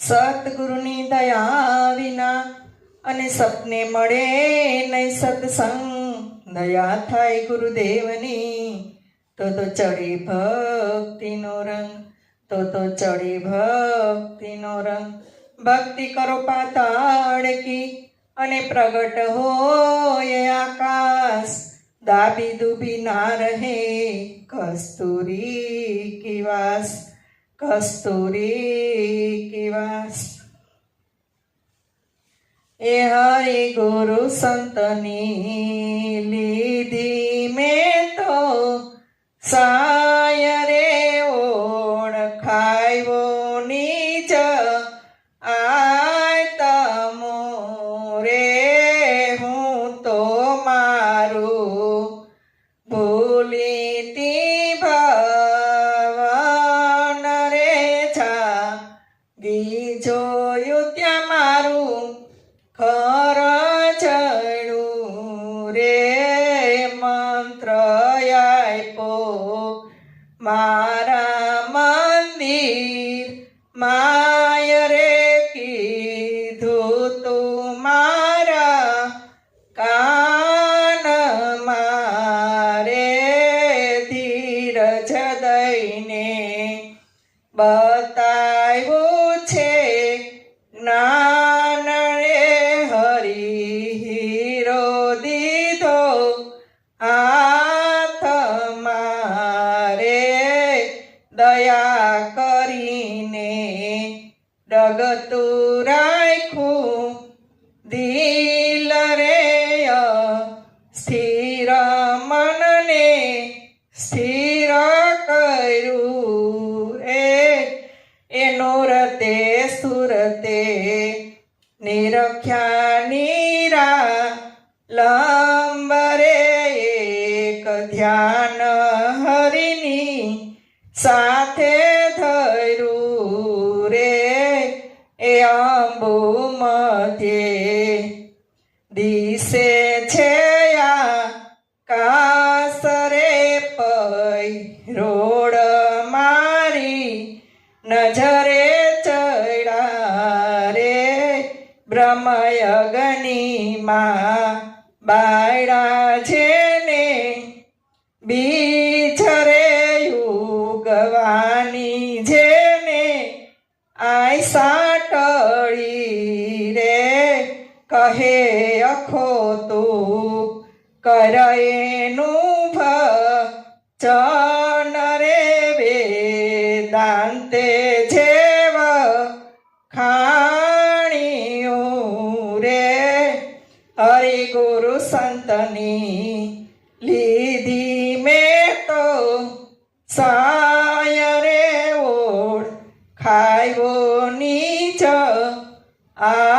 સતગુરુની દયા વિના અને સપને મળે નહીં સત્સંગ. દયા થાય ગુરુદેવની, તો તો ચડી ભક્તિનો રંગ, તો તો ચડી ભક્તિનો રંગ. ભક્તિ કરો પાતાળકી અને પ્રગટ હોય આકાશ. દાબી દુબી ના રહે કસ્તુરી કિવાસ વાસ. કસ્તુરી કેવાસ. એ હરિ ગુરુ સંતની લીધી મેં તો સાય રે ઓળખાયો નીચ ત્યાં મારું ખર ચડ્યું રે મંત્ર આપો મારા મંદિર માય રે કીધું તું મારા કાન મારે ધીરજ દઈને બતાવ્યું દયા કરીને ડગતું રાખું દિલ રે સ્થિર મનને સ્થિર કર્યું. એ એનો રતે સુરતે નિરખ્યા નીરા લંબરે એક ધ્યાન સાથે ધર્યું રે, એ અંબુ મધ્યે દિશે છે આ કાસરે પૈ રોડ મારી નજરે ચડ્યા રે. બ્રહ્મયગનીમાં બાયડા છે ને બીજરે યુગવાની જેને આય સાટળી રે. કહે અખો તું કરએનું ભજન રે વેદાંતે જેવ ખાણીયું રે. હરિ ગુરુ સંતની રે ઓળ ખાયો નીચ આ